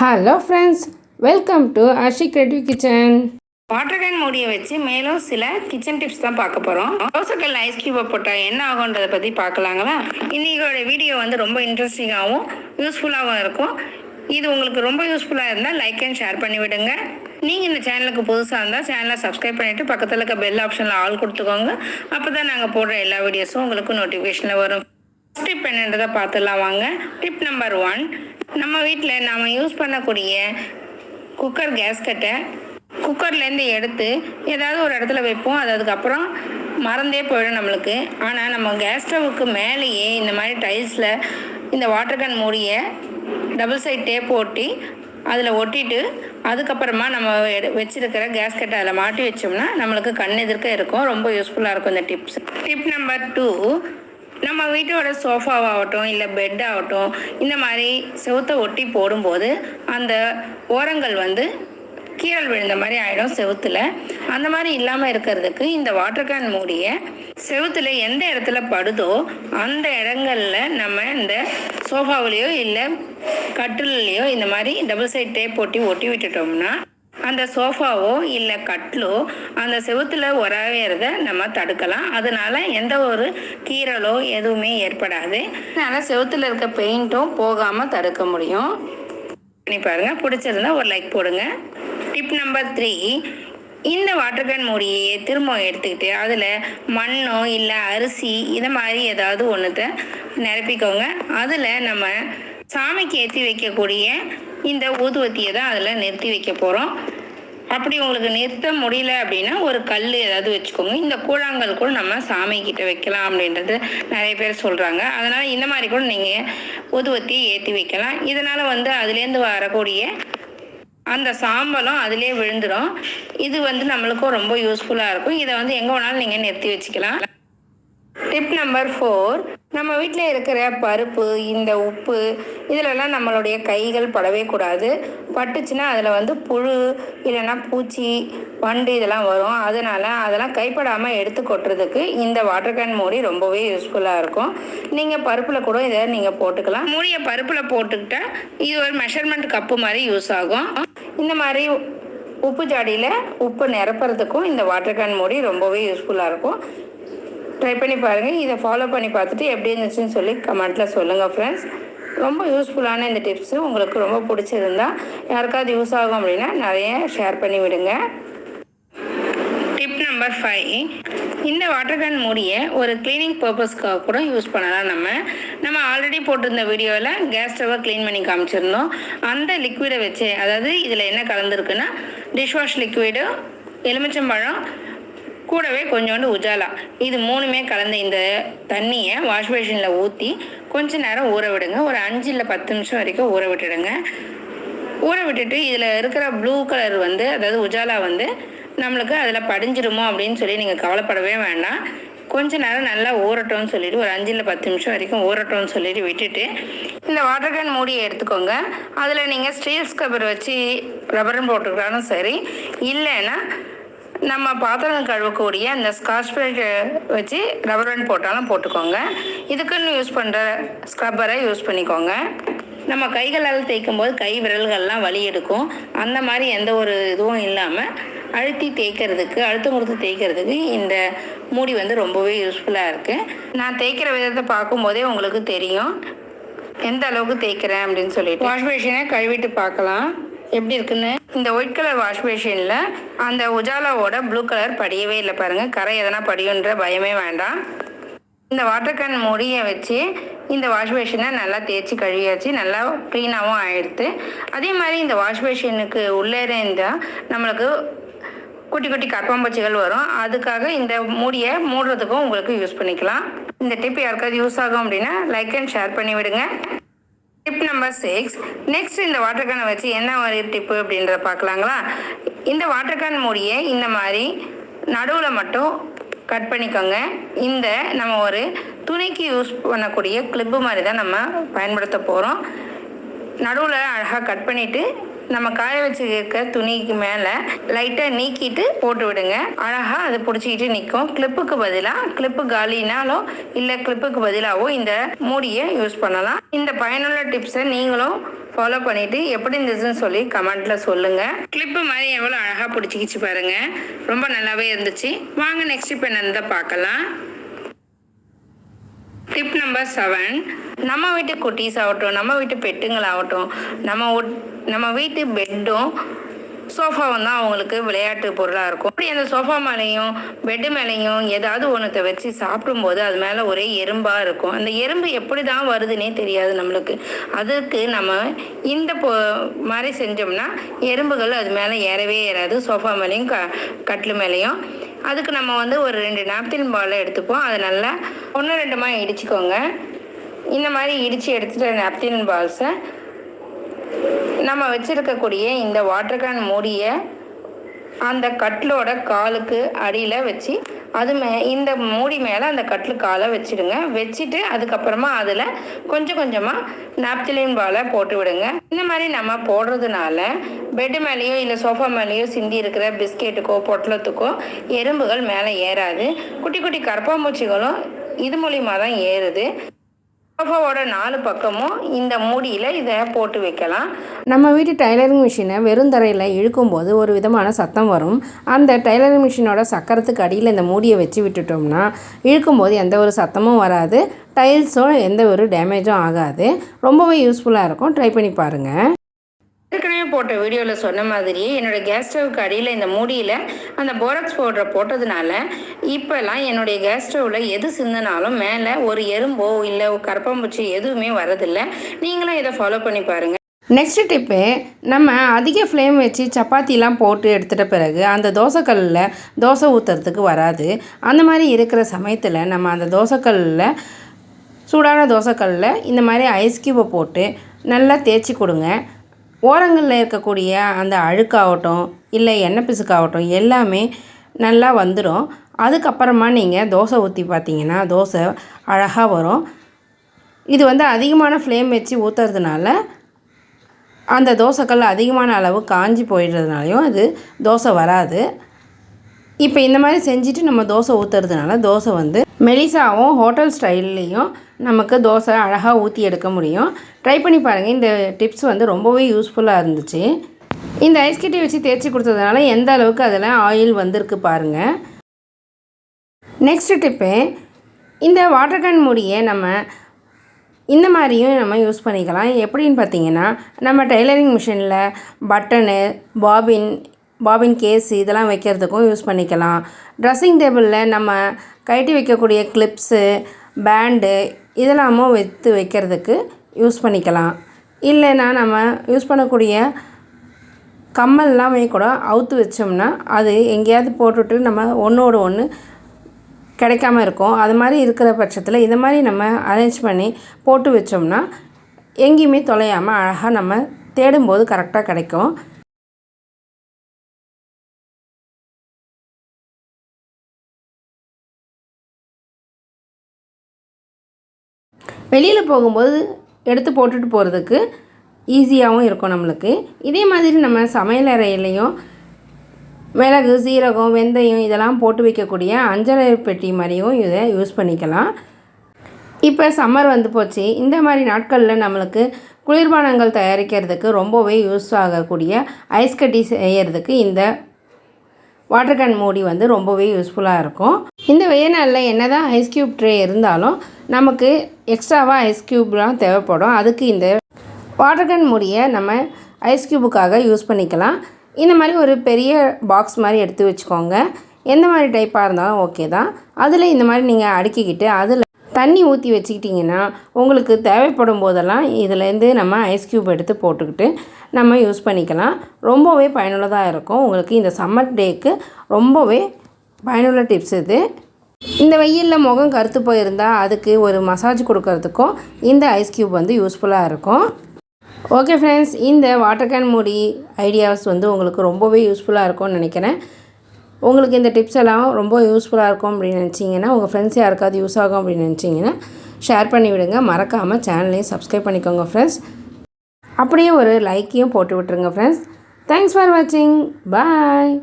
Hello friends welcome to Ashi creative kitchen water can மூடியை வச்சு மேலும் சில கிச்சன் டிப்ஸ் தான் பார்க்க போகிறோம் தோசைக்கல் ஐஸ் கியூபை போட்டால் என்ன ஆகுன்றதை பற்றி பார்க்கலாங்களா? இன்றைக்கோட வீடியோ வந்து ரொம்ப இன்ட்ரெஸ்டிங்காகவும் யூஸ்ஃபுல்லாகவும் இருக்கும். இது உங்களுக்கு ரொம்ப யூஸ்ஃபுல்லாக இருந்தால் லைக் அண்ட் ஷேர் பண்ணி விடுங்க. நீங்கள் இந்த சேனலுக்கு புதுசாக இருந்தால் சேனலை சப்ஸ்கிரைப் பண்ணிவிட்டு பக்கத்தில் இருக்க பெல் ஆப்ஷனில் ஆல் கொடுத்துக்கோங்க. அப்போ தான் நாங்கள் போடுற எல்லா வீடியோஸும் உங்களுக்கு நோட்டிஃபிகேஷனில் வரும். டிப் என்னன்றதை பார்த்துலாம் வாங்க. டிப் நம்பர் ஒன் நம்ம வீட்டில் நாம் யூஸ் பண்ணக்கூடிய குக்கர் கேஸ்கட்டை குக்கர்லேருந்து எடுத்து ஏதாவது ஒரு இடத்துல வைப்போம். அது அதுக்கப்புறம் மறந்தே போயிடும் நம்மளுக்கு. ஆனால் நம்ம கேஸ் ஸ்டவ்வுக்கு மேலேயே இந்த மாதிரி டைல்ஸில் இந்த வாட்டர் கேன் மூடிய டபுள் சைட் டேப் ஒட்டி அதில் ஒட்டிட்டு அதுக்கப்புறமா நம்ம எடு- வச்சிருக்கிற கேஸ்கெட்டை அதில் மாட்டி வச்சோம்னா நம்மளுக்கு கண் எதிர்க்க இருக்கும். ரொம்ப யூஸ்ஃபுல்லாக இருக்கும் இந்த டிப்ஸ் டிப் நம்பர் டூ நம்ம வீட்டோட சோஃபாவாகட்டும் இல்லை பெட் ஆகட்டும் இந்த மாதிரி செவுத்தை ஒட்டி போடும்போது அந்த ஓரங்கள் வந்து கீரல் விழுந்த மாதிரி ஆகிடும் செவுத்துல. அந்த மாதிரி இல்லாமல் இருக்கிறதுக்கு இந்த வாட்டர் கேன் மூடிய செவுத்துல எந்த இடத்துல படுதோ அந்த இடங்களில் நம்ம இந்த சோஃபாவிலையோ இல்லை கட்டிலையோ இந்த மாதிரி டபுள் சைட் டேப் ஒட்டி ஒட்டி விட்டுட்டோம்னா அந்த சோஃபாவோ இல்லை கட்டிலோ அந்த செவுத்துல உராகிறத நம்ம தடுக்கலாம். அதனால எந்த ஒரு கீறலோ எதுவுமே ஏற்படாது. அதனால செவுத்துல இருக்க பெயிண்ட்டும் போகாமல் தடுக்க முடியும். பண்ணி பாருங்க. பிடிச்சிருந்தா ஒரு லைக் போடுங்க. டிப் நம்பர் த்ரீ இந்த வாட்டர் கேன் மூடியை திரும்ப எடுத்துக்கிட்டு அதில் மண்ணோ இல்லை அரிசி இதை மாதிரி ஏதாவது ஒன்றுத்த நிரப்பிக்கோங்க. அதில் நம்ம சாமிக்கு ஏற்றி வைக்கக்கூடிய இந்த ஊதுவத்தியை தான் அதில் நிறுத்தி வைக்க போகிறோம் அப்படி உங்களுக்கு நிறுத்த முடியல அப்படின்னா ஒரு கல் ஏதாவது வச்சுக்கோங்க. இந்த கூழாங்கல் கூட நம்ம சாமி கிட்ட வைக்கலாம் அப்படின்றது நிறைய பேர் சொல்கிறாங்க அதனால் இந்த மாதிரி கூட நீங்கள் ஊதுவத்தி ஏற்றி வைக்கலாம். இதனால் வந்து அதுலேருந்து வரக்கூடிய அந்த சாம்பலும் அதிலே விழுந்துடும் இது வந்து நம்மளுக்கும் ரொம்ப யூஸ்ஃபுல்லாக இருக்கும். இதை வந்து எங்கே வேணாலும் நீங்கள் நிறுத்தி வச்சுக்கலாம். டிப் நம்பர் ஃபோர் நம்ம வீட்டில் இருக்கிற பருப்பு இந்த உப்பு இதிலெல்லாம் நம்மளுடைய கைகள் படவே கூடாது. பட்டுச்சுன்னா அதில் வந்து புழு இல்லைன்னா பூச்சி வண்டு இதெல்லாம் வரும். அதனால் அதெல்லாம் கைப்படாமல் எடுத்து கொட்டுறதுக்கு இந்த வாட்டர் கேன் மூடி ரொம்பவே யூஸ்ஃபுல்லாக இருக்கும். நீங்கள் பருப்பில் கூட இதை நீங்கள் போட்டுக்கலாம். மூடியை பருப்பில் போட்டுக்கிட்டா இது ஒரு மெஷர்மெண்ட் கப்பு மாதிரி யூஸ் ஆகும். இந்த மாதிரி உப்பு ஜாடியில் உப்பு நிரப்புறதுக்கும் இந்த வாட்டர் கேன் மூடி ரொம்பவே யூஸ்ஃபுல்லாக இருக்கும். ட்ரை பண்ணி பாருங்கள் இதை ஃபாலோ பண்ணி பார்த்துட்டு எப்படி இருந்துச்சுன்னு சொல்லி கமெண்ட்டில் சொல்லுங்கள் ஃப்ரெண்ட்ஸ் ரொம்ப யூஸ்ஃபுல்லான இந்த டிப்ஸு உங்களுக்கு ரொம்ப பிடிச்சிருந்தா யாருக்காவது யூஸ் ஆகும் அப்படின்னா நிறைய ஷேர் பண்ணி விடுங்க. டிப் நம்பர் ஃபைவ் இந்த வாட்டர் கேன் மூடியை ஒரு க்ளீனிங் பர்பஸ்க்காக கூட யூஸ் பண்ணலாம் நம்ம. நம்ம ஆல்ரெடி போட்டிருந்த வீடியோவில் கேஸ் ஸ்டவ்வை க்ளீன் பண்ணி காமிச்சிருந்தோம். அந்த லிக்விடை வச்சு அதாவது இதில் என்ன கலந்துருக்குன்னா டிஷ்வாஷ் லிக்விடு எலுமிச்சம்பழம் கூடவே கொஞ்சோண்டு உஜாலா. இது மூணுமே கலந்த இந்த தண்ணியை வாஷ் பேஷனில் ஊற்றி கொஞ்ச நேரம் ஊற விடுங்க. ஒரு அஞ்சு இல்லை பத்து நிமிஷம் வரைக்கும் ஊற விட்டுடுங்க. ஊற விட்டுட்டு இதில் இருக்கிற ப்ளூ கலர் வந்து அதாவது உஜாலா வந்து நம்மளுக்கு அதில் படிஞ்சிருமோ அப்படின்னு சொல்லி நீங்கள் கவலைப்படவே வேண்டாம். கொஞ்ச நேரம் நல்லா ஊறட்டும்னு சொல்லிட்டு ஒரு அஞ்சு இல்லை பத்து நிமிஷம் வரைக்கும் ஊறட்டும்னு சொல்லிட்டு விட்டுட்டு இந்த வாட்டர் கேன் மூடியை எடுத்துக்கோங்க. அதில் நீங்கள் ஸ்டீல் ஸ்கப்பர் வச்சு ரப்பரும் போட்டுக்கிட்டாலும் சரி இல்லைன்னா நம்ம பாத்திரம் கழுவக்கூடிய அந்த ஸ்காட்ச் பிரைட் வச்சு ரப்பர் பேண்ட் போட்டாலும் போட்டுக்கோங்க. இதுக்குன்னு யூஸ் பண்ணுற ஸ்க்ரப்பரை யூஸ் பண்ணிக்கோங்க. நம்ம கைகளால் தேய்க்கும் போது கை விரல்கள்லாம் வலி எடுக்கும். அந்த மாதிரி எந்த ஒரு இதுவும் இல்லாமல் அழுத்தி தேய்க்கிறதுக்கு அழுத்தம் கொடுத்து தேய்க்கிறதுக்கு இந்த மூடி வந்து ரொம்பவே யூஸ்ஃபுல்லாக இருக்குது நான் தேய்க்கிற விதத்தை பார்க்கும்போதே உங்களுக்கு தெரியும். எந்த அளவுக்கு தேய்க்கிறேன் அப்படின்னு சொல்லிட்டு. வாஷ் மிஷினை கழுவிட்டு பார்க்கலாம். எப்படி இருக்குன்னு? இந்த ஒயிட் கலர் வாஷ்பேஷனில் அந்த உஜாலாவோட ப்ளூ கலர் படியவே இல்லை பாருங்கள் கரை எதனா படியுன்ற பயமே வேண்டாம். இந்த வாட்டர் கேன் மூடியை வச்சு இந்த வாஷ் பேஷனை நல்லா தேய்ச்சி கழுவியாச்சு. நல்லா க்ளீனாகவும் ஆயிடுது அதே மாதிரி இந்த வாஷ் பேஷனுக்கு உள்ளே இருந்தால் நம்மளுக்கு குட்டி குட்டி கற்பம்பூச்சிகள் வரும். அதுக்காக இந்த மூடியை மூடுறதுக்கும் உங்களுக்கு யூஸ் பண்ணிக்கலாம். இந்த டிப் யாருக்காவது யூஸ் ஆகும் அப்படின்னா லைக் அண்ட் ஷேர் பண்ணி விடுங்க டிப் நம்பர் சிக்ஸ் நெக்ஸ்ட் இந்த வாட்டர் கேனை வச்சு என்ன மாதிரி டிப்பு அப்படின்றத பார்க்கலாங்களா? இந்த வாட்டர் கேன் மூடியை இந்த மாதிரி நடுவில் மட்டும் கட் பண்ணிக்கோங்க. இந்த நம்ம ஒரு துணிக்கு யூஸ் பண்ணக்கூடிய கிளிப்பு மாதிரி தான் நம்ம பயன்படுத்த போகிறோம் நடுவில் அழகாக கட் பண்ணிவிட்டு நம்ம காய வச்சுருக்க துணிக்கு மேலே லைட்டாக நீக்கிட்டு போட்டு விடுங்க. அழகாக அது பிடிச்சிக்கிட்டு நிற்கும் கிளிப்புக்கு பதிலாக கிளிப்பு காலினாலோ இல்லை கிளிப்புக்கு பதிலாகவோ இந்த மூடியை யூஸ் பண்ணலாம். இந்த பயனுள்ள டிப்ஸை நீங்களும் ஃபாலோ பண்ணிவிட்டு எப்படி இருந்துச்சுன்னு சொல்லி கமெண்ட்டில் சொல்லுங்கள் கிளிப்பு மாதிரி எவ்வளோ அழகாக பிடிச்சிக்கிச்சு பாருங்கள் ரொம்ப நல்லாவே இருந்துச்சு. வாங்க நெக்ஸ்ட் இப்போ என்னன்னு பார்க்கலாம். டிப் நம்பர் செவன் நம்ம வீட்டு குட்டீஸ் ஆகட்டும் நம்ம வீட்டு பெட்டுங்களாகட்டும் நம்ம நம்ம வீட்டு பெட்டும் சோஃபாவும் தான் அவங்களுக்கு விளையாட்டு பொருளாக இருக்கும். அப்படி அந்த சோஃபா மேலேயும் பெட்டு மேலேயும் ஏதாவது ஒன்றத்தை வச்சு சாப்பிடும்போது அது மேலே ஒரே எறும்பாக இருக்கும். அந்த எறும்பு எப்படி தான் வருதுன்னே தெரியாது நம்மளுக்கு. அதுக்கு நம்ம இந்த பொ மாதிரி செஞ்சோம்னா எறும்புகள் அது மேலே ஏறவே ஏறாது. சோஃபா மேலேயும் க கட்டில் மேலேயும் அதுக்கு நம்ம வந்து ஒரு ரெண்டு நாப்தின் பாலை எடுத்துப்போம் அதை நல்லா ஒன்று ரெண்டுமா இடிச்சுக்கோங்க. இந்த மாதிரி இடித்து எடுத்துகிட்ட நாப்தின் பால்ஸை நம்ம வச்சுருக்கக்கூடிய இந்த வாட்டர் கேன் மூடியை அந்த கட்டிலோட காலுக்கு அடியில் வச்சு அது மே இந்த மூடி மேலே அந்த கட்டில் காலை வச்சிடுங்க. வச்சுட்டு அதுக்கப்புறமா அதில் கொஞ்சம் கொஞ்சமாக நாப்திலின் பாலை போட்டு விடுங்க. இந்த மாதிரி நம்ம போடுறதுனால பெட்டு மேலேயோ இல்லை சோஃபா மேலேயோ சிந்தி இருக்கிற பிஸ்கெட்டுக்கோ பொட்டலத்துக்கோ எறும்புகள் மேலே ஏறாது. குட்டி குட்டி கரப்பாம்பூச்சிகளும் இது மூலிமா தான் ஏறுது. சோஃபாவோட நாலு பக்கமும் இந்த மூடியில் இதை போட்டு வைக்கலாம். நம்ம வீட்டு டைலரிங் மிஷினை வெறும் தரையில் இழுக்கும்போது ஒரு விதமான சத்தம் வரும். அந்த டைலரிங் மிஷினோட சக்கரத்துக்கு அடியில் இந்த மூடியை வச்சு விட்டுட்டோம்னா இழுக்கும்போது எந்த ஒரு சத்தமும் வராது. டைல்ஸும் எந்த ஒரு டேமேஜும் ஆகாது. ரொம்பவே யூஸ்ஃபுல்லாக இருக்கும். ட்ரை பண்ணி பாருங்கள் போட்ட வீடியோவில் சொன்ன மாதிரியே என்னோடய கேஸ் ஸ்டவ்க்கு அடியில் இந்த மூடியில் அந்த போரக்ஸ் பவுடரை போட்டதுனால இப்போல்லாம் என்னுடைய கேஸ் ஸ்டவ்வில் எது சிந்தினாலும் மேலே ஒரு எறும்போ இல்லை கரப்பாம்பூச்சி எதுவுமே வரதில்லை. நீங்களும் இதை ஃபாலோ பண்ணி பாருங்கள் நெக்ஸ்ட் டிப்பு நம்ம அதிக ஃப்ளேம் வச்சு சப்பாத்திலாம் போட்டு எடுத்துட்ட பிறகு அந்த தோசைக்கல்லில் தோசை ஊற்றுறதுக்கு வராது. அந்த மாதிரி இருக்கிற சமயத்தில் நம்ம அந்த தோசைக்கல்லில் சூடான தோசைக்கல்லில் இந்த மாதிரி ஐஸ் கியூபை போட்டு நல்லா தேய்ச்சி கொடுங்க. ஓரங்களில் இருக்கக்கூடிய அந்த அழுக்காகட்டும் இல்லை எண்ணெய் பிசுக்காகட்டும் எல்லாமே நல்லா வந்துடும் அதுக்கப்புறமா நீங்கள் தோசை ஊற்றி பார்த்தீங்கன்னா தோசை அழகாக வரும். இது வந்து அதிகமான ஃப்ளேம் வச்சு ஊற்றுறதுனால அந்த தோசைக்கல் அதிகமான அளவு காஞ்சி போயிடுறதுனாலையும் அது தோசை வராது. இப்போ இந்த மாதிரி செஞ்சுட்டு நம்ம தோசை ஊற்றுறதுனால தோசை வந்து மெலிசாவும் ஹோட்டல் ஸ்டைல்லையும் நமக்கு தோசை அழகாக ஊற்றி எடுக்க முடியும். ட்ரை பண்ணி பாருங்கள் இந்த டிப்ஸ் வந்து ரொம்பவே யூஸ்ஃபுல்லாக இருந்துச்சு. இந்த ஐஸ் கட்டி வச்சு தேய்ச்சி கொடுத்ததுனால எந்த அளவுக்கு அதில் ஆயில் வந்திருக்கு பாருங்கள் நெக்ஸ்ட் டிப்பு இந்த வாட்டர் கேன் மூடியை நம்ம இந்த மாதிரியும் நம்ம யூஸ் பண்ணிக்கலாம். எப்படின்னு பார்த்தீங்கன்னா நம்ம டெய்லரிங் மிஷினில் பட்டனு பாபின் பாபின் கேஸ் இதெல்லாம் வைக்கிறதுக்கும் யூஸ் பண்ணிக்கலாம். ட்ரெஸ்ஸிங் டேபிளில் நம்ம கட்டி வைக்கக்கூடிய கிளிப்ஸு பேண்டு இதெல்லாமும் வைத்து வைக்கிறதுக்கு யூஸ் பண்ணிக்கலாம். இல்லைன்னா நம்ம யூஸ் பண்ணக்கூடிய கம்மல்லாமே கூட அவுத்து வச்சோம்னா அது எங்கேயாவது போட்டுட்டு நம்ம ஒன்றோடு ஒன்று கிடைக்காம இருக்கும். அது மாதிரி இருக்கிற பட்சத்தில் இந்த மாதிரி நம்ம அரேஞ்ச் பண்ணி போட்டு வச்சோம்னா எங்கேயுமே தொலையாமல் அழகாக நம்ம தேடும்போது கரெக்டாக கிடைக்கும். வெளியில் போகும்போது எடுத்து போட்டுட்டு போகிறதுக்கு ஈஸியாகவும் இருக்கும் நம்மளுக்கு. இதே மாதிரி நம்ம சமையல் அறையிலையும் மிளகு சீரகம் வெந்தயம் இதெல்லாம் போட்டு வைக்கக்கூடிய அஞ்சரை பெட்டி மாதிரியும் இதை யூஸ் பண்ணிக்கலாம். இப்போ சம்மர் வந்து போச்சு. இந்த மாதிரி நாட்களில் நம்மளுக்கு குளிர்பானங்கள் தயாரிக்கிறதுக்கு ரொம்பவே யூஸ் ஆகக்கூடிய ஐஸ் கட்டி செய்யறதுக்கு இந்த வாட்டர் கேன் மூடி வந்து ரொம்பவே யூஸ்ஃபுல்லாக இருக்கும். இந்த வெயில் நாளில் என்ன தான் ஐஸ் க்யூப் ட்ரே இருந்தாலும் நமக்கு எக்ஸ்ட்ராவாக ஐஸ் க்யூப்லாம் தேவைப்படும். அதுக்கு இந்த வாட்டர் கன் மூடியை நம்ம ஐஸ் க்யூபுக்காக யூஸ் பண்ணிக்கலாம். இந்த மாதிரி ஒரு பெரிய பாக்ஸ் மாதிரி எடுத்து வச்சுக்கோங்க. எந்த மாதிரி டைப்பாக இருந்தாலும் ஓகே தான். அதில் இந்த மாதிரி நீங்கள் அடுக்கிக்கிட்டு அதில் தண்ணி ஊற்றி வச்சுக்கிட்டிங்கன்னா உங்களுக்கு தேவைப்படும் போதெல்லாம் இதுலேருந்து நம்ம ஐஸ் க்யூப் எடுத்து போட்டுக்கிட்டு நம்ம யூஸ் பண்ணிக்கலாம். ரொம்பவே பயனுள்ளதாக இருக்கும். உங்களுக்கு இந்த சம்மர் டேக்கு ரொம்பவே பயனுள்ள டிப்ஸ் இது. இந்த வெயிலில் முகம் கருத்து போயிருந்தால் அதுக்கு ஒரு மசாஜ் கொடுக்கறதுக்கும் இந்த ஐஸ் க்யூப் வந்து யூஸ்ஃபுல்லாக இருக்கும். ஓகே ஃப்ரெண்ட்ஸ் இந்த வாட்டர் கேன் மூடி ஐடியாஸ் வந்து உங்களுக்கு ரொம்பவே யூஸ்ஃபுல்லாக இருக்கும்னு நினைக்கிறேன். உங்களுக்கு இந்த டிப்ஸ் எல்லாம் ரொம்ப யூஸ்ஃபுல்லாக இருக்கும் அப்படின்னு நினச்சிங்கன்னா உங்கள் ஃப்ரெண்ட்ஸ் யாருக்காவது யூஸ் ஆகும் அப்படின்னு நினச்சிங்கன்னா ஷேர் பண்ணி விடுங்க. மறக்காமல் சேனலையும் சப்ஸ்கிரைப் பண்ணிக்கோங்க ஃப்ரெண்ட்ஸ் அப்படியே ஒரு லைக்கையும் போட்டு விட்டுருங்க ஃப்ரெண்ட்ஸ் தேங்க்ஸ் ஃபார் வாட்சிங் பாய்